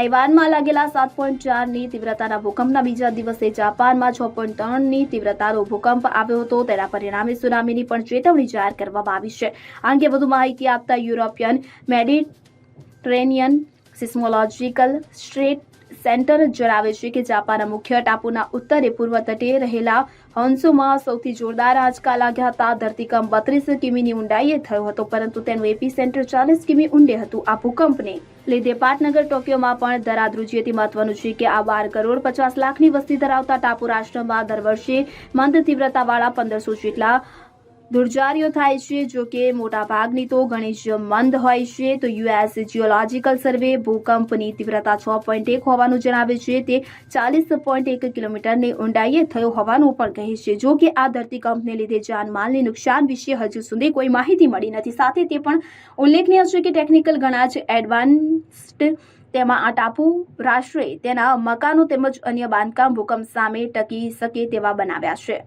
તાઇવાનમાં લાગેલા સાત પોઈન્ટ ચારની તીવ્રતાના ભૂકંપના બીજા દિવસે જાપાનમાં છ પોઈન્ટ ત્રણની તીવ્રતાનો ભૂકંપ આવ્યો હતો. તેના પરિણામે સુનામીની પણ ચેતવણી જાહેર કરવામાં આવી છે. આ અંગે વધુ માહિતી આપતા European Mediterranean seismological strait centre જણાવે છે કે જાપાનના મુખ્ય ટાપુના ઉત્તરે પૂર્વ તટે રહેલા હોન્સુમાં સૌથી જોરદાર આંચકા લાગ્યા હતા. ધરતીકંપ બત્રીસ કિમીની ઊંડાઈએ થયો હતો, પરંતુ તેનું એપી સેન્ટર ચાલીસ કિમી ઊંડે હતું. આ ભૂકંપને લીધે પાટનગર, ટોક્યોમાં પણ ધરાધ્રુજી મહત્વનું છે કે આ બાર કરોડ પચાસ લાખની વસ્તી ધરાવતા ટાપુ રાષ્ટ્રમાં દર વર્ષે મંદ તીવ્રતાવાળા પંદરસો જેટલા ધુરજારીઓ થાય છે. જો કે મોટાભાગની તો જ મંદ હોય છે. તો યુએસ જીઓલોજીકલ સર્વે ભૂકંપની તીવ્રતા છ પોઈન્ટ એક હોવાનું જણાવે છે. તે ચાલીસ પોઈન્ટ એક કિલોમીટરની ઊંડાઈએ થયો હોવાનું પણ કહે છે. જો કે આ ધરતીકંપને લીધે જાનમાલની નુકસાન વિશે હજુ સુધી કોઈ માહિતી મળી નથી. સાથે તે પણ ઉલ્લેખનીય છે કે ટેકનિકલ ઘણા જ એડવાન્સ્ડ તેમાં આ ટાપુ રાષ્ટ્રે તેના મકાનો તેમજ અન્ય બાંધકામ ભૂકંપ સામે ટકી શકે તેવા બનાવ્યા છે.